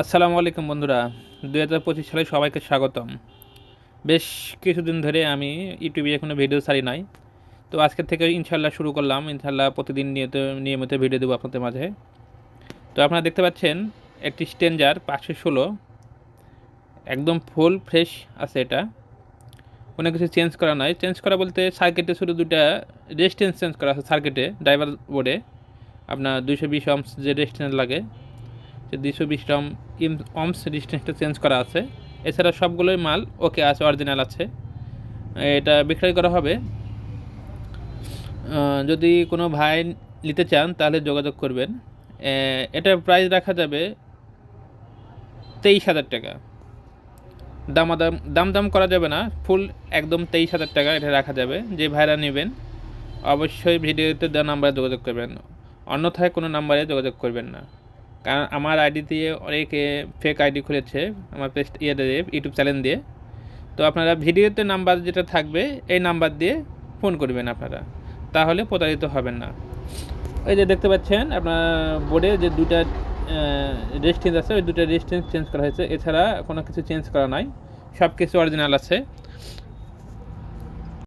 আসসালামু আলাইকুম বন্ধুরা। দু হাজার পঁচিশ সালে সবাইকে স্বাগতম। বেশ কিছুদিন ধরে আমি ইউটিউবে কোনো ভিডিও ছাড়ি নাই। তো আজকের থেকে ইনশাল্লাহ শুরু করলাম। ইনশাল্লাহ প্রতিদিন নিয়ত নিয়মিত ভিডিও দেবো আপনাদের মাঝে। তো আপনারা দেখতে পাচ্ছেন, একটি স্টেঞ্জার পাঁচশো ষোলো। একদম ফুল ফ্রেশ আছে এটা। কোনো কিছু চেঞ্জ করা নয় চেঞ্জ করা বলতে সার্কিটে শুধু দুটা রেজিস্ট্যান্স চেঞ্জ করা আছে সার্কিটে, ড্রাইভার বোর্ডে। আপনার দুশো বিশ অমস যে রেজিস্ট্যান্স লাগে। যে দুইশো বিশ ইম অমস ডিস্টেন্সটা চেঞ্জ করা আছে। এছাড়া সবগুলোই মাল ওকে আছে অরিজিনাল আছে। এটা বিক্রয় করা হবে। যদি কোনো ভাই নিতে চান, তাহলে যোগাযোগ করবেন। এটার প্রাইস রাখা যাবে তেইশ হাজার টাকা। দামাদাম দাম দাম করা যাবে না ফুল একদম তেইশ হাজার টাকা এটা রাখা যাবে। যে ভাইরা নেবেন, অবশ্যই ভিডিওতে দেওয়া নাম্বারে যোগাযোগ করবেন। অন্যথায় কোনো নাম্বারে যোগাযোগ করবেন না। কারণ আমার আইডি দিয়ে অনেকে ফেক আইডি খুলেছে, আমার পেস্ট ইয়ে দিয়ে ইউটিউব চ্যানেল দিয়ে। তো আপনারা ভিডিওতে নাম্বার যেটা থাকবে, এই নাম্বার দিয়ে ফোন করবেন আপনারা। তাহলে প্রতারিত হবেন না। এই যে দেখতে পাচ্ছেন, আপনার বোর্ডে যে দুটা রেজিস্ট্যান্স আছে, ওই দুটা রেজিস্ট্যান্স চেঞ্জ করা হয়েছে। এছাড়া কোনো কিছু চেঞ্জ করা নাই। সব কিছু অরিজিনাল আছে।